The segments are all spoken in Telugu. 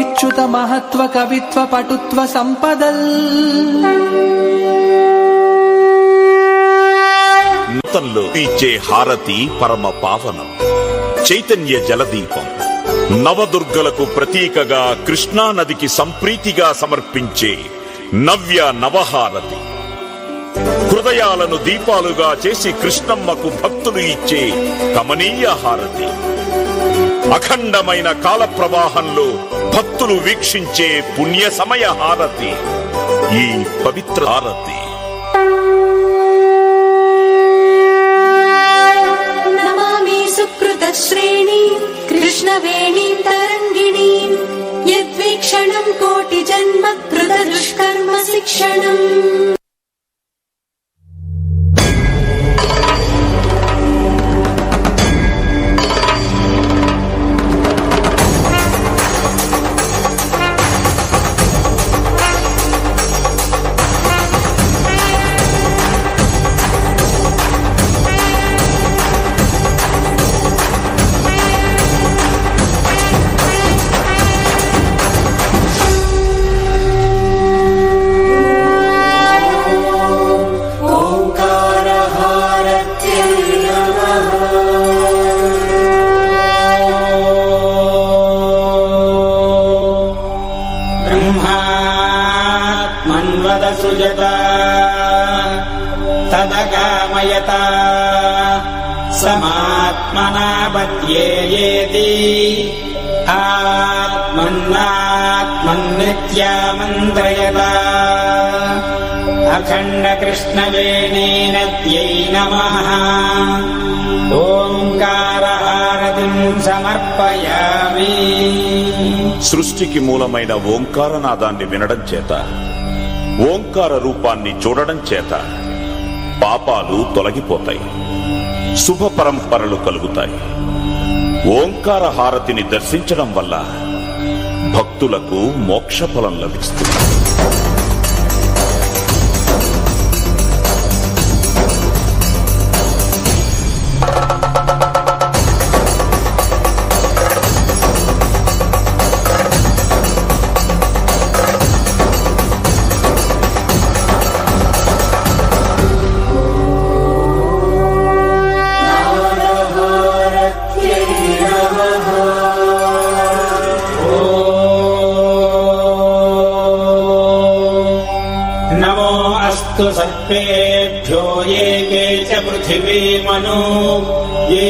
ఇచ్యుత మహత్వ కవిత్వ పటుత్వ సంపదల్. నూతన్లో ఇచ్చే హారతి పరమ పావనం. చైతన్య జలదీపం. నవదుర్గలకు ప్రతీకగా కృష్ణా నదికి సంప్రీతిగా సమర్పించే నవ్య నవహారతి. హృదయాలను దీపాలుగా చేసి కృష్ణమ్మకు భక్తులు ఇచ్చే కమనీయ హారతి. అఖండమైన కాల ప్రవాహంలో భక్తులు వీక్షించే పుణ్య సమయ హారతి. ఈ పవిత్ర హారతి. శ్రేణి కృష్ణవేణి తరంగిణి. యద్వీక్షణం కోటి జన్మ కృత దుష్కర్మ శిక్షణం. आत्मन्नात्मन्नित्यामन्त्रयत अखण्डकृष्णवेणीनद्यै नमः ओङ्कारहारतिम् समर्पयामि సృష్టికి మూలమైన ఓంకారనాదాన్ని వినడం చేత ఓంకార రూపాన్ని చూడడం చేత పాపాలు తొలగిపోతాయి శుభ పరంపరలు కలుగుతాయి ఓంకార హారతిని దర్శించడం వల్ల భక్తులకు మోక్ష ఫలం లభిస్తుంది. अस्तु सर्पेभ्यो ये के च पृथिवीमनु ये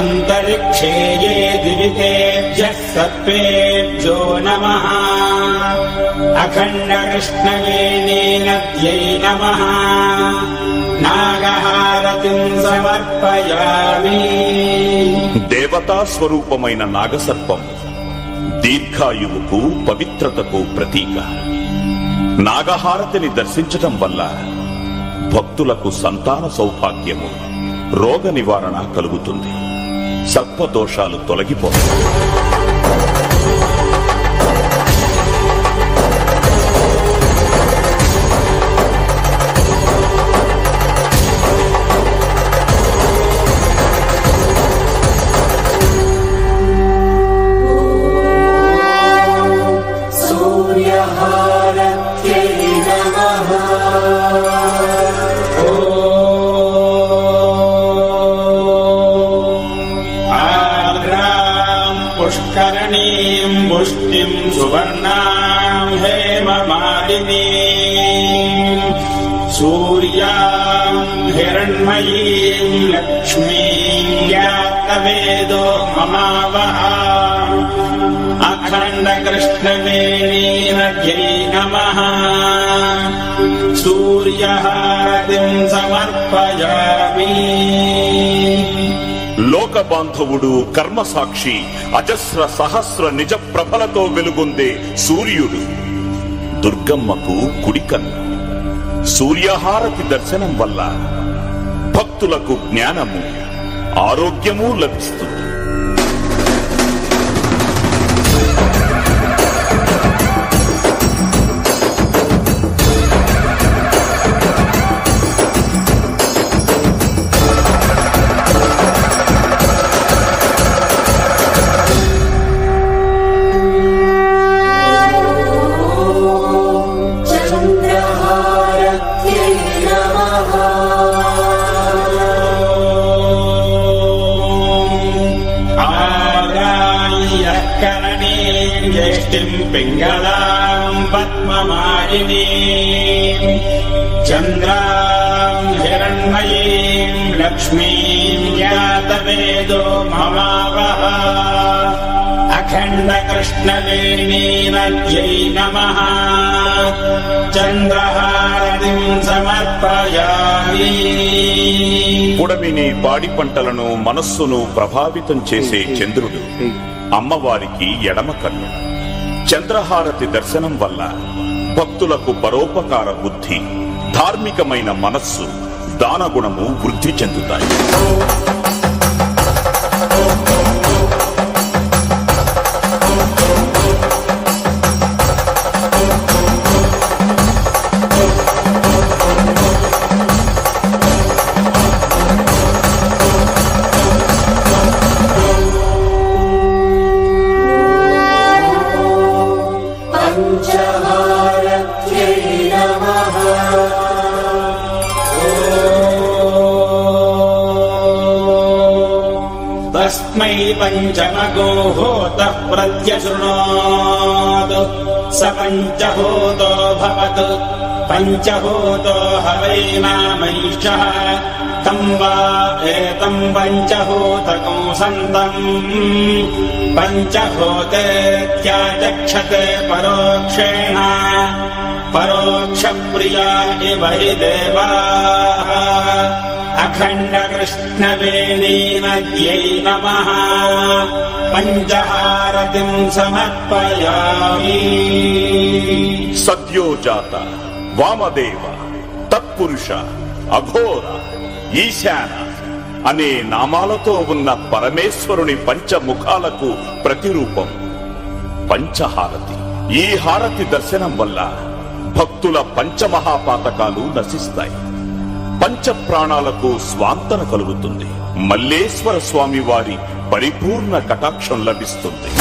अन्तरिक्षे ये दिवितेभ्यः सर्पेभ्यो नमः अखण्डकृष्णवेणीनद्यै नमः नागहारतिम् समर्पयामि దేవతా స్వరూపమైన నాగసర్పం దీర్ఘాయువుకు పవిత్రతకు ప్రతీక నాగహారతిని దర్శించటం వల్ల భక్తులకు సంతాన సౌభాగ్యము రోగ నివారణ కలుగుతుంది. సర్పదోషాలు తొలగిపోతాయి. पुष्करणीम् पुष्टिम् सुवर्णाम् हेममालिनीम् सूर्याम् हिरण्मयीम् लक्ष्मीम् व्याप्तवेदो ममावः अखण्डकृष्णवेणीनद्यै नमः। सूर्यहारतिम् समर्पयामि బాంధవుడు బాంధవుడు కర్మసాక్షి అజస్ర సహస్ర నిజ ప్రభలతో వెలుగొందే సూర్యుడు. దుర్గమ్మకు కుడికన్ను. సూర్యహారతి దర్శనం వల్ల భక్తులకు జ్ఞానము ఆరోగ్యము లభిస్తుంది. ज्येष्ठिम् पिङ्गलाम् पद्ममालिनीम् चन्द्राम् हिरण्मयीम् लक्ष्मीम् यातवेदो ममावः अखण्डकृष्णवेणीनद्यै नमः चन्द्रहारतिम् समर्पयामि పుడమిని పాడి పంటలను మనస్సును ప్రభావితం చేసే చంద్రుడు అమ్మవారికి ఎడమ కన్ను. చంద్రహారతి దర్శనం వల్ల భక్తులకు పరోపకార బుద్ధి ధార్మికమైన మనస్సు దానగుణము వృద్ధి చెందుతాయి. प्रत्यशृणोतु स पञ्चहोतो भवतु। पञ्चहोतो हवैनामैषः तम् वा एतम् पञ्चहोतकम् सन्तम्। पञ्चहोतेत्याचक्षते परोक्षेण। परोक्षप्रिया इव हि देवाः नमः पञ्चहारतिम् समर्पयामि సద్యోజాత వామదేవ తత్పురుష అఘోర ఈశాన అనే నామాలతో ఉన్న పరమేశ్వరుని పంచముఖాలకు ప్రతిరూపం పంచహారతి ఈ హారతి దర్శనం వల్ల భక్తుల పంచమహాపాతకాలు నశిస్తాయి పంచ ప్రాణాలకు స్వాంతన కలుగుతుంది. మల్లేశ్వర స్వామి వారి పరిపూర్ణ కటాక్షం లభిస్తుంది.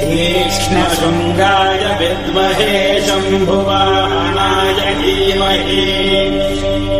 तीक्ष्णशृङ्गाय विद्महे शम्भुवाहनाय धीमहि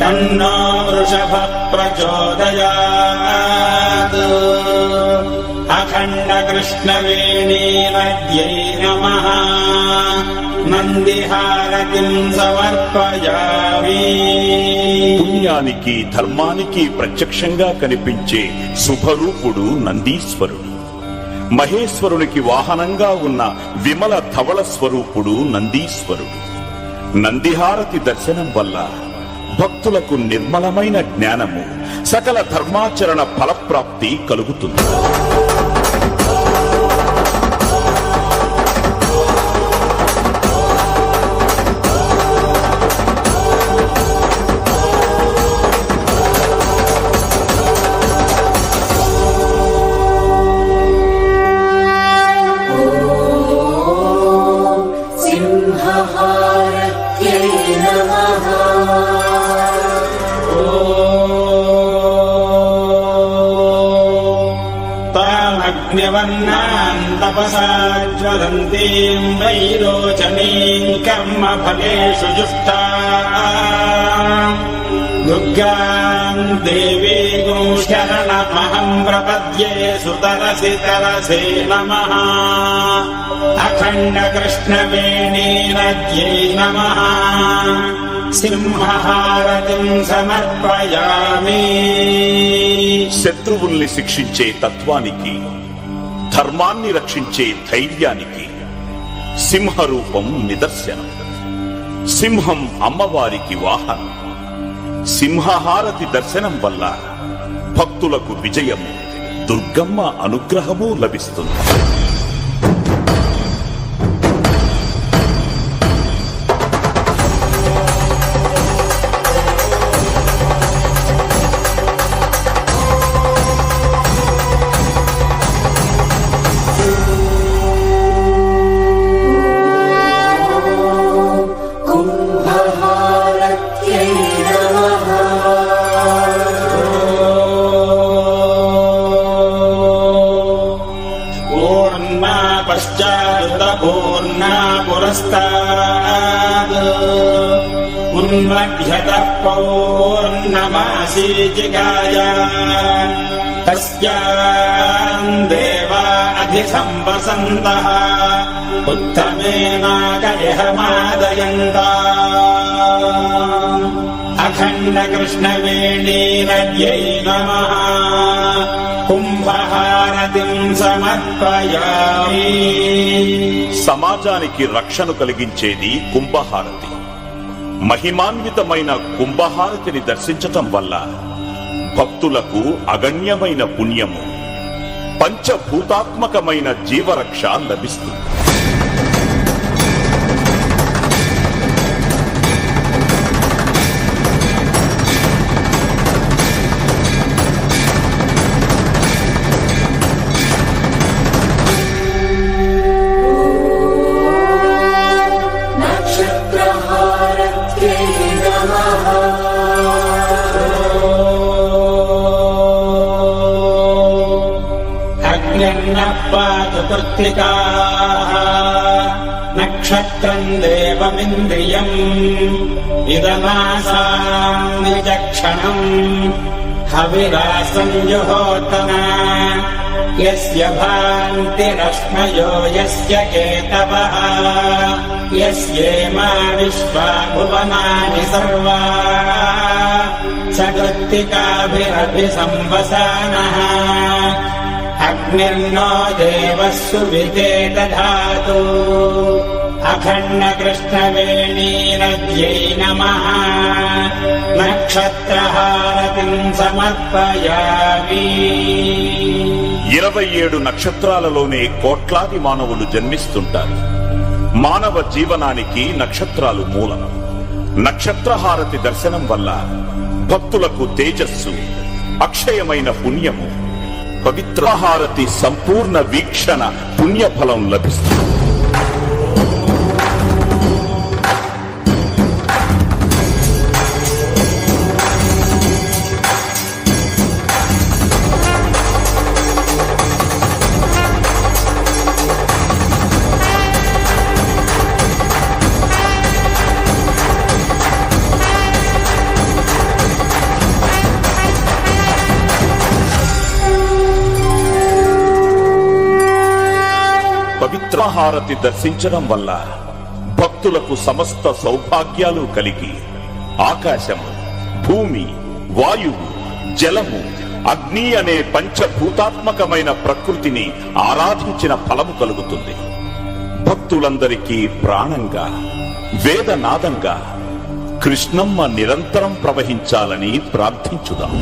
तन्नो वृषभः प्रचोदयात्। अखण्डकृष्णवेणीनद्यै नमः పుణ్యానికి ధర్మానికి ప్రత్యక్షంగా కనిపించే శుభరూపుడు నందీశ్వరుడు. మహేశ్వరునికి వాహనంగా ఉన్న విమల ధవళ స్వరూపుడు నందీశ్వరుడు. నందిహారతి దర్శనం వల్ల భక్తులకు నిర్మలమైన జ్ఞానము సకల ధర్మాచరణ ఫలప్రాప్తి కలుగుతుంది. तामग्निवर्णाम् तपसा ज्वलन्तीम् वैरोचनीम् कर्म फलेषु जुष्टा दुर्गाम् देवीगुं शरणमहम् प्रपद्ये सुतरसि तरसे नमः अखण्डकृष्णवेणीनद्यै नमः सिंहहारतिम् समर्पयामि శత్రువుల్ని శిక్షించే తత్వానికి ధర్మాన్ని రక్షించే ధైర్యానికి సింహరూపం నిదర్శనం. సింహం అమ్మవారికి వాహనం. సింహహారతి దర్శనం వల్ల భక్తులకు విజయము దుర్గమ్మ అనుగ్రహము లభిస్తుంది. पश्चादुत्तपूर्णा उन्मभ्यतः उन्वढ्यतः पौर्नमासीचिकाय देवा अधिसम्वसन्तः कयहमादयन्ता अखण्डकृष्णवेणेन जै नमः। సమాజానికి రక్షణ కలిగించేది కుంభహారతి. మహిమాన్వితమైన కుంభహారతిని దర్శించటం వల్ల భక్తులకు అగణ్యమైన పుణ్యము పంచభూతాత్మకమైన జీవరక్ష లభిస్తుంది. नक्षत्रम् देवमिन्द्रियम् इदमासाम् निजक्षणम् हविरासम् जुहोतना यस्य भान्तिरश्मयो यस्य केतवः। यस्येमा विश्वा भुवनानि सर्वा। स कृत्तिकाभिरभिसंवसानः अग्निर्नो देवः सुविते दधातु अखण्डकृष्णवेणीनद्यै नमः नक्षत्रहारतिम् समर्पयामि ఇరవై ఏడు నక్షత్రాలలోనే కోట్లాది మానవులు జన్మిస్తుంటారు మానవ జీవనానికి నక్షత్రాలు మూలం నక్షత్రహారతి దర్శనం వల్ల భక్తులకు తేజస్సు అక్షయమైన పుణ్యము పవిత్రహారతి సంపూర్ణ వీక్షణ పుణ్యఫలం లభిస్తుంది పవిత్రహారతి దర్శించడం వల్ల భక్తులకు సమస్త సౌభాగ్యాలు కలిగి ఆకాశము భూమి వాయువు జలము అగ్ని అనే పంచభూతాత్మకమైన ప్రకృతిని ఆరాధించిన ఫలము కలుగుతుంది. భక్తులందరికీ ప్రాణంగా వేదనాదంగా కృష్ణమ్మ నిరంతరం ప్రవహించాలని ప్రార్థించుదాం.